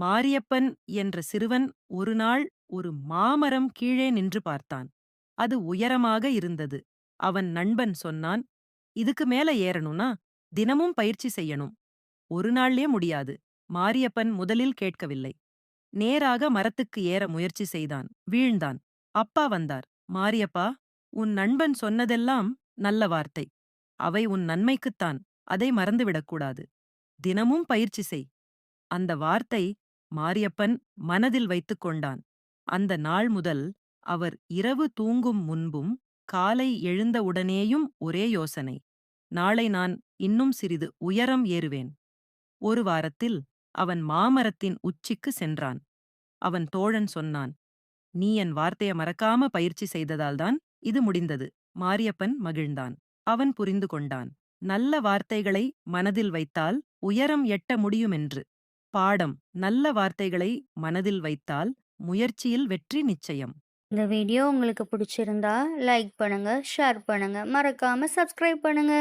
மாரியப்பன் என்ற சிறுவன் ஒருநாள் ஒரு மாமரம் கீழே நின்று பார்த்தான். அது உயரமாக இருந்தது. அவன் நண்பன் சொன்னான் இதுக்கு மேல ஏறணும்னா தினமும் பயிற்சி செய்யணும். ஒரு நாள்லே முடியாது. மாரியப்பன் முதலில் கேட்கவில்லை. நேராக மரத்துக்கு ஏற முயற்சி செய்தான். வீழ்ந்தான். அப்பா வந்தார். மாரியப்பா உன் நண்பன் சொன்னதெல்லாம் நல்ல வார்த்தை. அவை உன் நன்மைக்குத்தான். அதை மறந்துவிடக்கூடாது. தினமும் பயிற்சி செய். அந்த வார்த்தை மாரியப்பன் மனதில் வைத்துக் கொண்டான். அந்த நாள் முதல் அவர் இரவு தூங்கும் முன்பும் காலை எழுந்தவுடனேயும் ஒரே யோசனை. நாளை நான் இன்னும் சிறிது உயரம் ஏறுவேன். ஒரு வாரத்தில் அவன் மாமரத்தின் உச்சிக்கு சென்றான். அவன் தோழன் சொன்னான் நீ என் வார்த்தைய மறக்காம பயிற்சி செய்ததால்தான் இது முடிந்தது. மாரியப்பன் மகிழ்ந்தான். அவன் புரிந்து கொண்டான் நல்ல வார்த்தைகளை மனதில் வைத்தால் உயரம் எட்ட முடியுமென்று. பாடம் நல்ல வார்த்தைகளை மனதில் வைத்தால் முயற்சியில் வெற்றி நிச்சயம். இந்த வீடியோ உங்களுக்கு பிடிச்சிருந்தா லைக் பண்ணுங்க ஷேர் பண்ணுங்க. மறக்காம சப்ஸ்கிரைப் பண்ணுங்க.